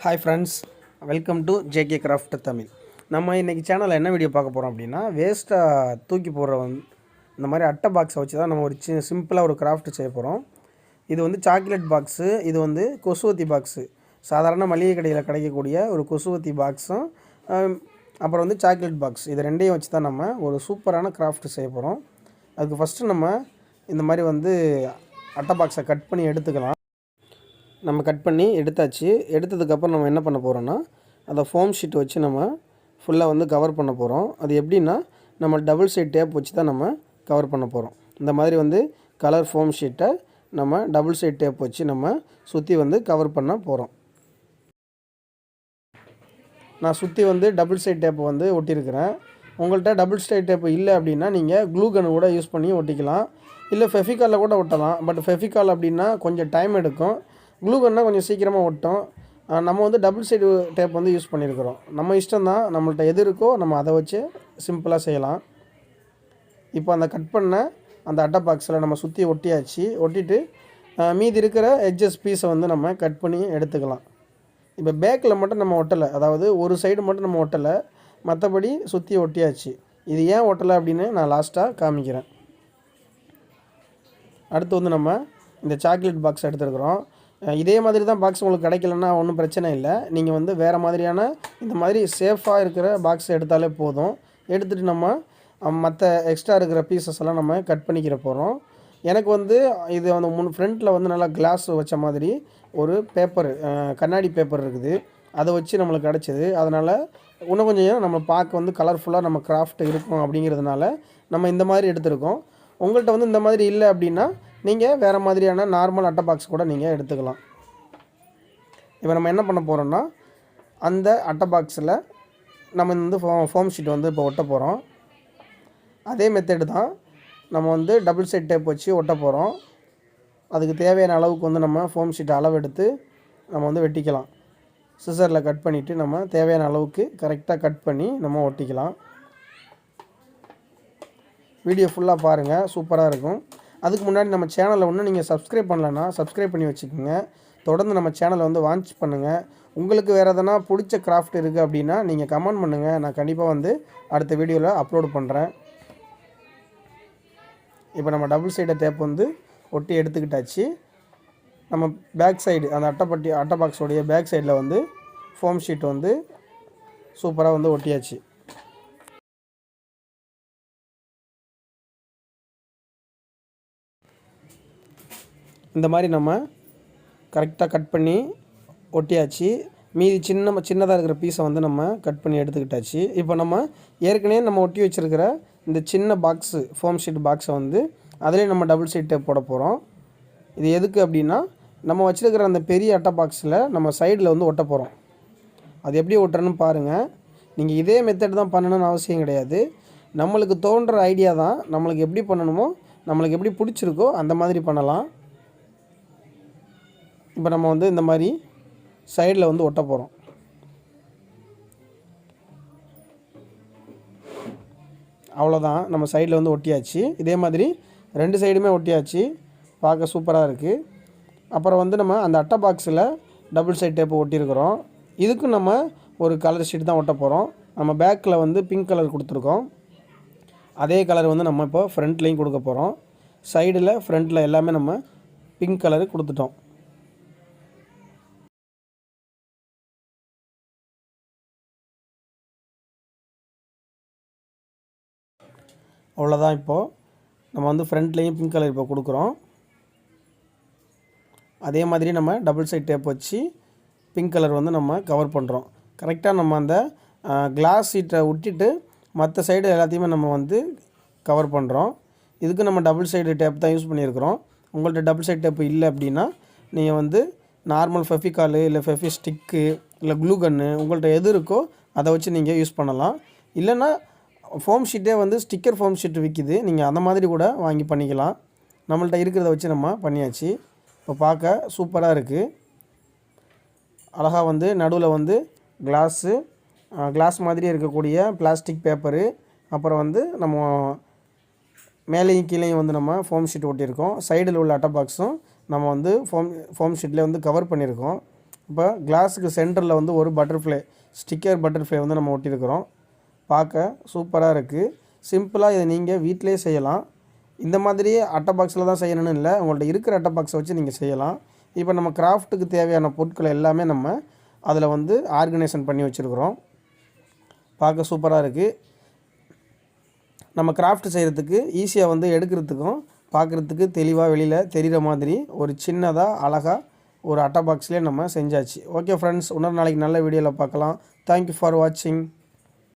Hi friends welcome to JK craft Tamil நம்ம இன்றைக்கி சேனலில் என்ன வீடியோ பார்க்க போகிறோம் அப்படின்னா வேஸ்ட்டாக தூக்கி போடுற வந் இந்த மாதிரி அட்டை பாக்ஸை வச்சு தான் நம்ம ஒரு சி சிம்பிளாக ஒரு கிராஃப்ட் செய்ய போகிறோம் இது வந்து சாக்லேட் பாக்ஸு இது வந்து கொசுவத்தி பாக்ஸு சாதாரண மளிகை கடையில் கிடைக்கக்கூடிய ஒரு கொசுவத்தி பாக்ஸும் அப்புறம் வந்து சாக்லேட் பாக்ஸ் இது ரெண்டையும் வச்சு தான் நம்ம ஒரு சூப்பரான கிராஃப்ட் செய்ய போகிறோம் அதுக்கு ஃபஸ்ட்டு நம்ம இந்த மாதிரி வந்து அட்டை பாக்ஸை கட் பண்ணி எடுத்துக்கலாம். நம்ம கட் பண்ணி எடுத்தாச்சு. எடுத்ததுக்கப்புறம் நம்ம என்ன பண்ண போகிறோன்னா அந்த ஃபோம் ஷீட் வச்சு நம்ம ஃபுல்லாக வந்து கவர் பண்ண போகிறோம் அது எப்படின்னா நம்ம டபுள் சைட் டேப் வச்சு தான் நம்ம கவர் பண்ண போகிறோம் இந்த மாதிரி வந்து கலர் ஃபோம் ஷீட்டை நம்ம டபுள் சைட் டேப் வச்சு நம்ம சுற்றி வந்து கவர் பண்ண போகிறோம் நான் சுற்றி வந்து டபுள் சைட் டேப்பை வந்து ஒட்டியிருக்கிறேன். உங்கள்கிட்ட டபுள் சைட் டேப்பு இல்லை அப்படின்னா நீங்கள் க்ளூ கன் கூட யூஸ் பண்ணி ஒட்டிக்கலாம். இல்லை ஃபெஃபிகாலில் கூட ஒட்டலாம். பட் ஃபெஃபிகால் அப்படின்னா கொஞ்சம் டைம் எடுக்கும். க்ளூகன்னா கொஞ்சம் சீக்கிரமாக ஒட்டும். நம்ம வந்து டபுள் சைடு டேப் வந்து யூஸ் பண்ணியிருக்கிறோம் நம்ம இஷ்டம் தான் நம்மள்ட்ட எது இருக்கோ நம்ம அதை வச்சு சிம்பிளாக செய்யலாம். இப்போ அந்த கட் பண்ண அந்த அட்டை பாக்ஸில் நம்ம சுற்றி ஒட்டியாச்சு. ஒட்டிட்டு மீதி இருக்கிற எட்ஜஸ் பீஸை வந்து நம்ம கட் பண்ணி எடுத்துக்கலாம். இப்போ பேக்கில் மட்டும் நம்ம ஒட்டலை. அதாவது ஒரு சைடு மட்டும் நம்ம ஒட்டலை. மற்றபடி சுற்றி ஒட்டியாச்சு. இது ஏன் ஒட்டலை அப்படின்னு நான் லாஸ்ட்டாக காமிக்கிறேன். அடுத்து வந்து நம்ம இந்த சாக்லேட் பாக்ஸ் எடுத்துருக்குறோம். இதே மாதிரி தான் பாக்ஸ் உங்களுக்கு கிடைக்கலன்னா ஒன்றும் பிரச்சனை இல்லை. நீங்கள் வந்து வேறு மாதிரியான இந்த மாதிரி சேஃபாக இருக்கிற பாக்ஸ் எடுத்தாலே போதும். எடுத்துகிட்டு நம்ம மற்ற எக்ஸ்ட்ரா இருக்கிற பீசஸ் எல்லாம் நம்ம கட் பண்ணிக்கிற போகிறோம் எனக்கு வந்து இது அந்த முன் ஃப்ரண்ட்டில் வந்து நல்லா கிளாஸ் வச்ச மாதிரி ஒரு பேப்பர் கண்ணாடி பேப்பர் இருக்குது. அதை வச்சு நம்மளுக்கு கிடச்சிது. அதனால் இன்னும் கொஞ்சம் நம்ம பார்க்க வந்து கலர்ஃபுல்லாக நம்ம கிராஃப்ட் இருக்கும் அப்படிங்கிறதுனால நம்ம இந்த மாதிரி எடுத்திருக்கோம். உங்கள்கிட்ட வந்து இந்த மாதிரி இல்லை அப்படின்னா நீங்கள் வேறு மாதிரியான நார்மல் அட்டை பாக்ஸ் கூட நீங்கள் எடுத்துக்கலாம். இப்போ நம்ம என்ன பண்ண போகிறோம்னா அந்த அட்டை பாக்ஸில் நம்ம வந்து ஃபோ ஃபோம் ஷீட் வந்து இப்போ ஒட்ட போகிறோம் அதே மெத்தடு தான் நம்ம வந்து டபுள் சைட் டேப் வச்சு ஒட்ட போகிறோம் அதுக்கு தேவையான அளவுக்கு வந்து நம்ம ஃபோம் ஷீட் அளவு எடுத்து நம்ம வந்து வெட்டிக்கலாம். சிசரில் கட் பண்ணிவிட்டு நம்ம தேவையான அளவுக்கு கரெக்டாக கட் பண்ணி நம்ம ஒட்டிக்கலாம். வீடியோ ஃபுல்லாக பாருங்கள் சூப்பராக இருக்கும். அதுக்கு முன்னாடி நம்ம சேனலை ஒன்று நீங்கள் சப்ஸ்கிரைப் பண்ணலன்னா சப்ஸ்கிரைப் பண்ணி வச்சுக்கோங்க. தொடர்ந்து நம்ம சேனலை வந்து வாட்ச் பண்ணுங்கள் உங்களுக்கு வேறு எதனா பிடிச்ச கிராஃப்ட் இருக்குது அப்படின்னா நீங்கள் கமெண்ட் பண்ணுங்கள் நான் கண்டிப்பாக வந்து அடுத்த வீடியோவில் அப்லோட் பண்ணுறேன் இப்போ நம்ம டபுள் சைடை டேப் வந்து ஒட்டி எடுத்துக்கிட்டாச்சு. நம்ம பேக் சைடு அந்த அட்டைப்பட்டி அட்டை பாக்ஸோடைய பேக் சைடில் வந்து ஃபோம் ஷீட் வந்து சூப்பராக வந்து ஒட்டியாச்சு. இந்த மாதிரி நம்ம கரெக்டாக கட் பண்ணி ஒட்டியாச்சு. மீதி சின்ன சின்னதாக இருக்கிற பீஸை வந்து நம்ம கட் பண்ணி எடுத்துக்கிட்டாச்சு. இப்போ நம்ம ஏற்கனவே நம்ம ஒட்டி வச்சுருக்கிற இந்த சின்ன பாக்ஸு ஃபோம் ஷீட் பாக்ஸை வந்து அதிலே நம்ம டபுள் சைட் டேப் போட போகிறோம் இது எதுக்கு அப்படின்னா நம்ம வச்சுருக்கிற அந்த பெரிய அட்டை பாக்ஸில் நம்ம சைடில் வந்து ஒட்ட போகிறோம் அது எப்படி ஒட்டுறன்னு பாருங்கள் நீங்கள் இதே மெத்தட் தான் பண்ணணும்னு அவசியம் கிடையாது. நம்மளுக்கு தோன்ற ஐடியா தான் நம்மளுக்கு எப்படி பண்ணணுமோ நம்மளுக்கு எப்படி பிடிச்சிருக்கோ அந்த மாதிரி பண்ணலாம். இப்போ நம்ம வந்து இந்த மாதிரி சைடில் வந்து ஒட்ட போகிறோம் அவ்வளோதான் நம்ம சைடில் வந்து ஒட்டியாச்சு. இதே மாதிரி ரெண்டு சைடுமே ஒட்டியாச்சு. பார்க்க சூப்பராக இருக்குது அப்புறம் வந்து நம்ம அந்த அட்டை பாக்ஸில் டபுள் சைட் டேப்பு ஒட்டியிருக்கிறோம். இதுக்கும் நம்ம ஒரு கலர் ஷீட் தான் ஒட்ட போகிறோம் நம்ம பேக்கில் வந்து பிங்க் கலர் கொடுத்துருக்கோம். அதே கலர் வந்து நம்ம இப்போ ஃப்ரண்ட்லேயும் கொடுக்க போகிறோம் சைடில் ஃப்ரண்ட்டில் எல்லாமே நம்ம பிங்க் கலரு கொடுத்துட்டோம். அவ்வளோதான் இப்போது நம்ம வந்து ஃப்ரண்ட்லேயும் பிங்க் கலர் இப்போ கொடுக்குறோம். அதே மாதிரி நம்ம டபுள் சைட் டேப் வச்சு பிங்க் கலர் வந்து நம்ம கவர் பண்ணுறோம் கரெக்டாக நம்ம அந்த கிளாஸ் சீட்டை விட்டுட்டு மற்ற சைடு எல்லாத்தையுமே நம்ம வந்து கவர் பண்ணுறோம் இதுக்கு நம்ம டபுள் சைடு டேப் தான் யூஸ் பண்ணியிருக்கிறோம். உங்கள்கிட்ட டபுள் சைடு டேப் இல்லை அப்படின்னா நீங்கள் வந்து நார்மல் ஃபெஃபிகாலு இல்லை ஃபெஃபி ஸ்டிக்கு இல்லை க்ளூகன்னு உங்கள்கிட்ட எது இருக்கோ அதை வச்சு நீங்கள் யூஸ் பண்ணலாம். இல்லைன்னா ஃபோம் ஷீட்டே வந்து ஸ்டிக்கர் ஃபோம் ஷீட் விற்கிது நீங்கள் அந்த மாதிரி கூட வாங்கி பண்ணிக்கலாம். நம்மள்ட்ட இருக்கிறத வச்சு நம்ம பண்ணியாச்சு. இப்போ பார்க்க சூப்பராக இருக்குது அழகாக வந்து நடுவில் வந்து கிளாஸு கிளாஸ் மாதிரி இருக்கக்கூடிய பிளாஸ்டிக் பேப்பரு அப்புறம் வந்து நம்ம மேலேயும் கீழேயும் வந்து நம்ம ஃபோம் ஷீட் ஒட்டியிருக்கோம். சைடில் உள்ள அட்டை பாக்ஸும் நம்ம வந்து ஃபோம் ஃபோம் ஷீட்டில் வந்து கவர் பண்ணியிருக்கோம். இப்போ கிளாஸுக்கு சென்டரில் வந்து ஒரு பட்டர்ஃப்ளை ஸ்டிக்கர் பட்டர்ஃப்ளை வந்து நம்ம ஒட்டியிருக்கிறோம். பார்க்க சூப்பராக இருக்குது சிம்பிளாக இதை நீங்கள் வீட்டிலே செய்யலாம். இந்த மாதிரியே அட்டை பாக்ஸில் தான் செய்யணும்னு இல்லை. உங்கள்ட்ட இருக்கிற அட்டை பாக்ஸை வச்சு நீங்கள் செய்யலாம். இப்போ நம்ம கிராஃப்ட்டுக்கு தேவையான பொருட்களை எல்லாமே நம்ம அதில் வந்து ஆர்கனைசேஷன் பண்ணி வச்சுருக்குறோம். பார்க்க சூப்பராக இருக்குது நம்ம கிராஃப்ட் செய்கிறதுக்கு ஈஸியாக வந்து எடுக்கிறதுக்கும் பார்க்குறதுக்கு தெளிவாக வெளியில் தெரிகிற மாதிரி ஒரு சின்னதாக அழகாக ஒரு அட்டை பாக்ஸ்லேயே நம்ம செஞ்சாச்சு. ஓகே ஃப்ரெண்ட்ஸ் இன்னொரு நாளைக்கு நல்ல வீடியோவில் பார்க்கலாம். தேங்க்யூ ஃபார் வாட்சிங்